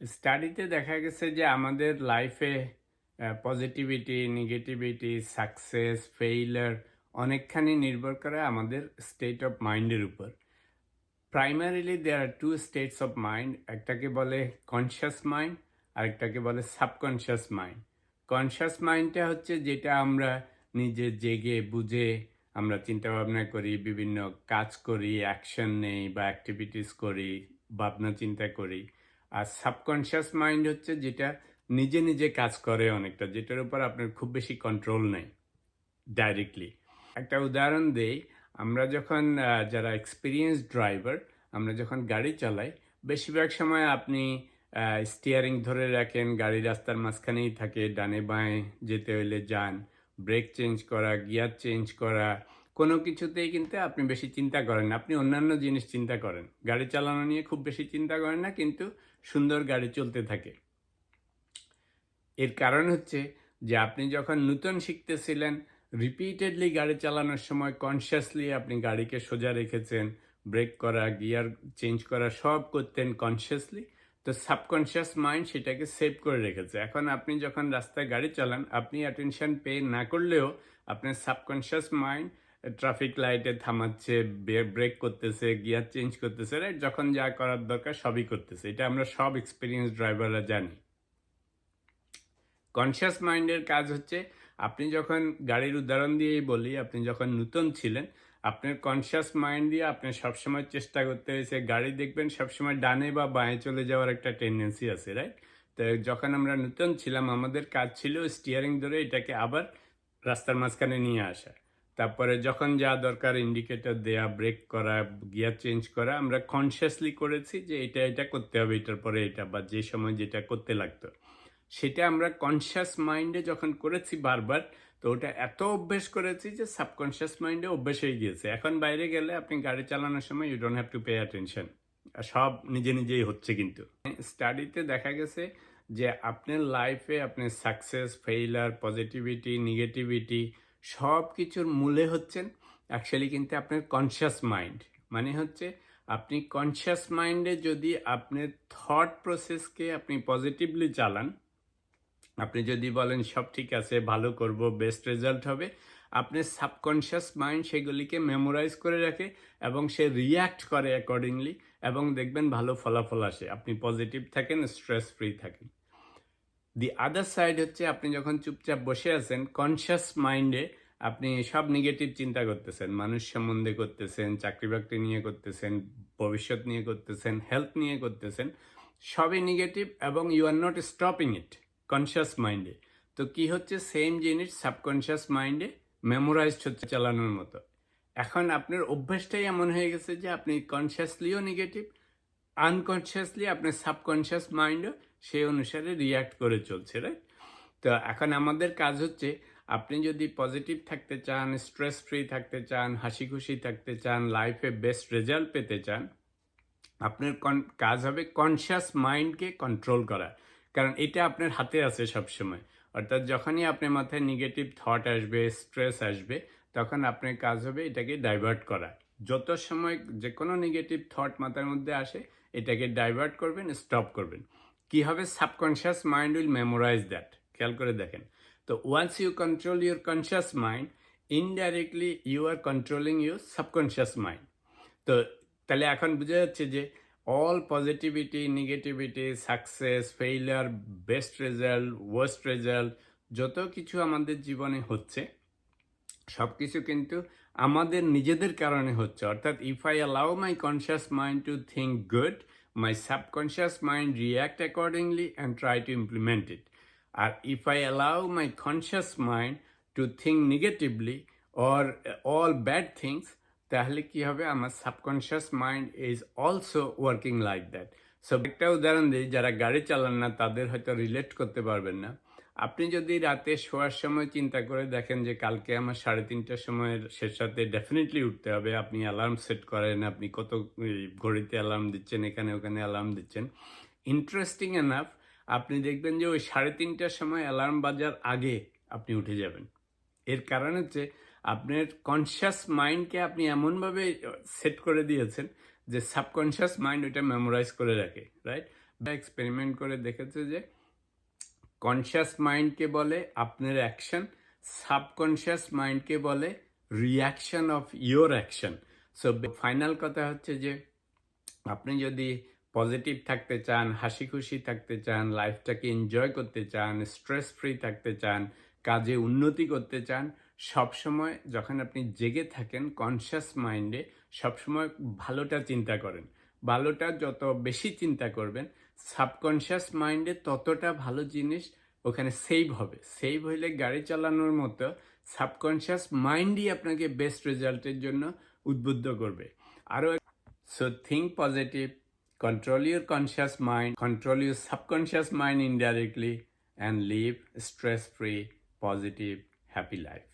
স্টাডিতে দেখা গেছে যে আমাদের লাইফে পজিটিভিটি নেগেটিভিটি সাকসেস ফেইলার অনেকখানি নির্ভর করে আমাদের স্টেট অফ মাইন্ডের উপর। Primarily there are two states of mind একটাকে বলে কনসিয়াস মাইন্ড আরেকটাকে বলে সাবকনশিয়াস মাইন্ড কনসিয়াস মাইন্ডটা হচ্ছে যেটা আমরা নিজে জেগে, বুঝে, আমরা চিন্তা ভাবনা করি, বিভিন্ন কাজ করি অ্যাকশন নেই বা অ্যাক্টিভিটিস করি ভাবনা চিন্তা করি। আর সাবকনশিয়াস মাইন্ড হচ্ছে যেটা নিজে নিজে কাজ করে অনেকটা, যেটার উপর আপনার খুব বেশি কন্ট্রোল নেই ডাইরেক্টলি একটা উদাহরণ দেই, আমরা যখন যারা এক্সপিরিয়েন্স ড্রাইভার আমরা যখন গাড়ি চালাই, বেশিরভাগ সময় আপনি স্টিয়ারিং ধরে রাখেন, গাড়ি রাস্তার মাঝখানেই থাকে, ডানে বাঁয়ে যেতে হলে যান ব্রেক চেঞ্জ করা গিয়ার চেঞ্জ করা কোনো কিছুতেই কিন্তু আপনি বেশি চিন্তা করেন না। আপনি অন্যান্য জিনিস চিন্তা করেন। গাড়ি চালানো নিয়ে খুব বেশি চিন্তা করেন না, কিন্তু সুন্দর গাড়ি চলতে থাকে। এর কারণ হচ্ছে যে আপনি যখন নূতন শিখতেছিলেন রিপিটেডলি গাড়ি চালানোর সময় কনসিয়াসলি আপনি গাড়িকে সোজা রেখেছেন ব্রেক করা গিয়ার চেঞ্জ করা, সব করতেন কনসিয়াসলি তো সাবকনসিয়াস মাইন্ড সেটাকে সেভ করে রেখেছে। এখন আপনি যখন রাস্তায় গাড়ি চালান, আপনি অ্যাটেনশন পে না করলেও আপনার সাবকনসিয়াস মাইন্ড ট্রাফিক লাইটে থামাচ্ছে ব্রেক করতেছে গিয়ার চেঞ্জ করতেছে রাইট যখন যা করার দরকার সবই করতেছে। এটা আমরা সব এক্সপিরিয়েন্স ড্রাইভাররা জানি। কনসিয়াস মাইন্ডের কাজ হচ্ছে, আপনি যখন গাড়ির উদাহরণ দিয়েই বলি, আপনি যখন নূতন ছিলেন, আপনার কনসিয়াস মাইন্ড দিয়ে আপনি সবসময় চেষ্টা করতে হয়েছে, গাড়ি দেখবেন সবসময় ডানে বা বাঁয়ে চলে যাওয়ার একটা টেন্ডেন্সি আছে রাইট তো যখন আমরা নূতন ছিলাম, আমাদের কাজ ছিল স্টিয়ারিং ধরে এটাকে আবার রাস্তার মাঝখানে নিয়ে আসা। তারপরে যখন যা দরকার ইন্ডিকেটর দেয়া ব্রেক করা গিয়ার চেঞ্জ করা, আমরা কনসিয়াসলি করেছি যে এটা এটা করতে হবে, এটার পরে এটা, বা যে সময় যেটা করতে লাগতো। সেটা আমরা কনসিয়াস মাইন্ডে যখন করেছি বারবার, তো ওটা এত অভ্যেস করেছি যে সাবকনসিয়াস মাইন্ডে অভ্যেস হয়ে গিয়েছে। এখন বাইরে গেলে আপনি গাড়ি চালানোর সময় you don't have to pay attention সব নিজে নিজেই হচ্ছে কিন্তু। স্টাডিতে দেখা গেছে যে আপনার লাইফে আপনার সাকসেস ফেইলার পজিটিভিটি নেগেটিভিটি সব কিছুর মূলে হচ্ছেন অ্যাকচুয়ালি কিন্তু আপনার কনসিয়াস মাইন্ড মানে হচ্ছে আপনি কনসিয়াস মাইন্ডে যদি আপনার থট প্রসেসকে আপনি পজিটিভলি চালান, আপনি যদি বলেন সব ঠিক আছে, ভালো করব বেস্ট রেজাল্ট হবে, আপনার সাবকনশিয়াস মাইন্ড সেগুলিকে মেমোরাইজ করে রাখে এবং সে রিয়্যাক্ট করে অ্যাকর্ডিংলি এবং দেখবেন ভালো ফলাফল আসে। আপনি পজিটিভ থাকেন স্ট্রেস ফ্রি থাকেন। দি আদার সাইড হচ্ছে আপনি যখন চুপচাপ বসে আছেন কনসিয়াস মাইন্ডে আপনি সব নেগেটিভ চিন্তা করতেছেন। মানুষ সম্বন্ধে করতেছেন চাকরি বাকরি নিয়ে করতেছেন, ভবিষ্যৎ নিয়ে করতেছেন হেলথ নিয়ে করতেছেন, সবই নেগেটিভ এবং you are not stopping it conscious মাইন্ডে তো কি হচ্ছে? সেম জিনিস সাবকনসিয়াস মাইন্ডে মেমোরাইজড হচ্ছে চালানোর মতো। এখন আপনার অভ্যাসটাই এমন হয়ে গেছে যে আপনি কনসিয়াসলিও নেগেটিভ আনকনসিয়াসলি আপনার সাবকনসিয়াস মাইন্ডও সেই অনুসারে রিয়াক্ট করে চলছে রাইট তো এখন আমাদের কাজ হচ্ছে, আপনি যদি পজিটিভ থাকতে চান স্ট্রেস ফ্রি থাকতে চান হাসি খুশি থাকতে চান লাইফে বেস্ট রেজাল্ট পেতে চান, আপনার কাজ হবে কনসিয়াস মাইন্ডকে কন্ট্রোল করা। কারণ এটা আপনার হাতে আছে সবসময়। অর্থাৎ যখনই আপনার মাথায় নেগেটিভ থট আসবে স্ট্রেস আসবে, তখন আপনার কাজ হবে এটাকে ডাইভার্ট করা। যত সময় যে কোনো নেগেটিভ থট মাথার মধ্যে আসে, এটাকে ডাইভার্ট করবেন স্টপ করবেন। কি হবে subconscious mind will memorize that খেয়াল করে দেখেন। তো once you control your conscious mind indirectly you are controlling your subconscious mind তো তাহলে এখন বোঝা যাচ্ছে যে all positivity negativity success failure best result worst result যত কিছু আমাদের জীবনে হচ্ছে সব কিছু কিন্তু আমাদের নিজেদের কারণে হচ্ছে। অর্থাৎ if I allow my conscious mind to think good my subconscious mind react accordingly and try to implement it R if I allow my conscious mind to think negatively or all bad things তাহলে কি হবে? আমার subconscious mind is also working like that so একটা উদাহরণ দিই, যারা গাড়ি চালান না, তাদের হয়তো রিলেট করতে পারবেন না। আপনি যদি রাতে শোয়ার সময় চিন্তা করে দেখেন যে কালকে আমার সাড়ে তিনটার সময়ের শেষ রাতে ডেফিনেটলি উঠতে হবে, আপনি অ্যালার্ম সেট করেন, আপনি কত ঘড়িতে অ্যালার্ম দিচ্ছেন, এখানে ওখানে অ্যালার্ম দিচ্ছেন ইন্টারেস্টিং এনাফ আপনি দেখবেন যে ওই সাড়ে তিনটার সময় অ্যালার্ম বাজার আগে আপনি উঠে যাবেন। এর কারণ হচ্ছে আপনার কনসিয়াস মাইন্ডকে আপনি এমনভাবে সেট করে দিয়েছেন যে সাবকনসিয়াস মাইন্ড ওটা মেমোরাইজ করে রাখে রাইট বা এক্সপেরিমেন্ট করে দেখেছে যে কনসিয়াস মাইন্ডকে বলে, আপনার অ্যাকশন সাবকনসিয়াস মাইন্ডকে বলে reaction of your action so final কথা হচ্ছে যে, আপনি যদি পজিটিভ থাকতে চান হাসি খুশি থাকতে চান লাইফটাকে এনজয় করতে চান স্ট্রেস ফ্রি থাকতে চান, কাজে উন্নতি করতে চান, সবসময় যখন আপনি জেগে থাকেন কনসিয়াস মাইন্ডে সবসময় ভালোটা চিন্তা করেন। ভালোটা যত বেশি চিন্তা করবেন সাবকনসিয়াস মাইন্ডে ততটা ভালো জিনিস ওখানে সেভ হবে। সেভ হইলে গাড়ি চালানোর মতো সাবকনসিয়াস মাইন্ডই আপনাকে বেস্ট রেজাল্টের জন্য উদ্বুদ্ধ করবে। আরও so think positive control your conscious mind control your subconscious mind indirectly and live stress free positive happy life